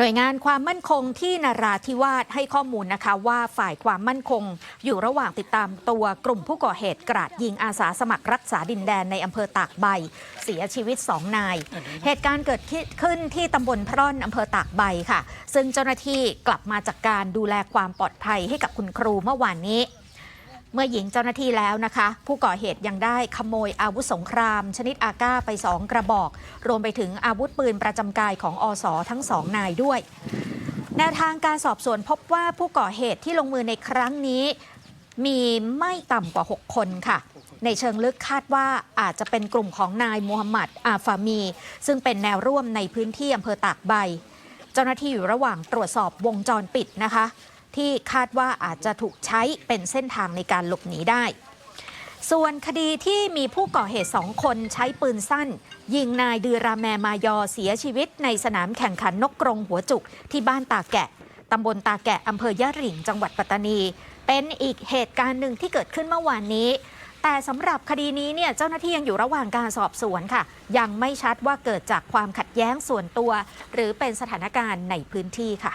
หน่วยงานความมั่นคงที่นราธิวาสให้ข้อมูลนะคะว่าฝ่ายความมั่นคง อยู่ระหว่างติดตามตัวกลุ่มผู้ก่อเหตุกราดยิงอาสาสมัครรักษาดินแดนในอำเภอตากใบ เสียชีวิตสองนาย เหตุการณ์เกิดขึ้นที่ตำบลพร่อนอำเภอตากใบค่ะ ซึ่งเจ้าหน้าที่กลับมาจากการดูแลความปลอดภัยให้กับคุณครูเมื่อวานนี้ เมื่อหญิงเจ้าหน้าที่แล้วนะคะ ผู้ก่อเหตุยังได้ขโมยอาวุธสงคราม ชนิดอาก้าไปสองกระบอก รวมไปถึงอาวุธปืนประจำกายของอสทั้งสองนายด้วย แนวทางการสอบสวนพบว่าผู้ก่อเหตุที่ลงมือในครั้งนี้ มีไม่ต่ำกว่า 6 คนค่ะ ในเชิงลึกคาดว่าอาจจะเป็นกลุ่มของนายมูฮัมหมัดอาฟามี ซึ่งเป็นแนวร่วมในพื้นที่อำเภอตากใบ เจ้าหน้าที่อยู่ระหว่างตรวจสอบวงจรปิดนะคะ ที่คาดว่าอาจจะถูกใช้เป็นเส้นทางในการหลบหนีได้ ส่วนคดีที่มีผู้ก่อเหตุสองคนใช้ปืนสั้น ยิงนายดือราแมมายอเสียชีวิตในสนามแข่งขันนกกรงหัวจุกที่บ้านตาแกะตำบลตาแกะอำเภอยะหริ่งจังหวัดปัตตานี เป็นอีกเหตุการณ์หนึ่งที่เกิดขึ้นเมื่อวานนี้ แต่สำหรับคดีนี้เนี่ยเจ้าหน้าที่ยังอยู่ระหว่างการสอบสวนค่ะ ยังไม่ชัดว่าเกิดจากความขัดแย้งส่วนตัว หรือเป็นสถานการณ์ในพื้นที่ค่ะ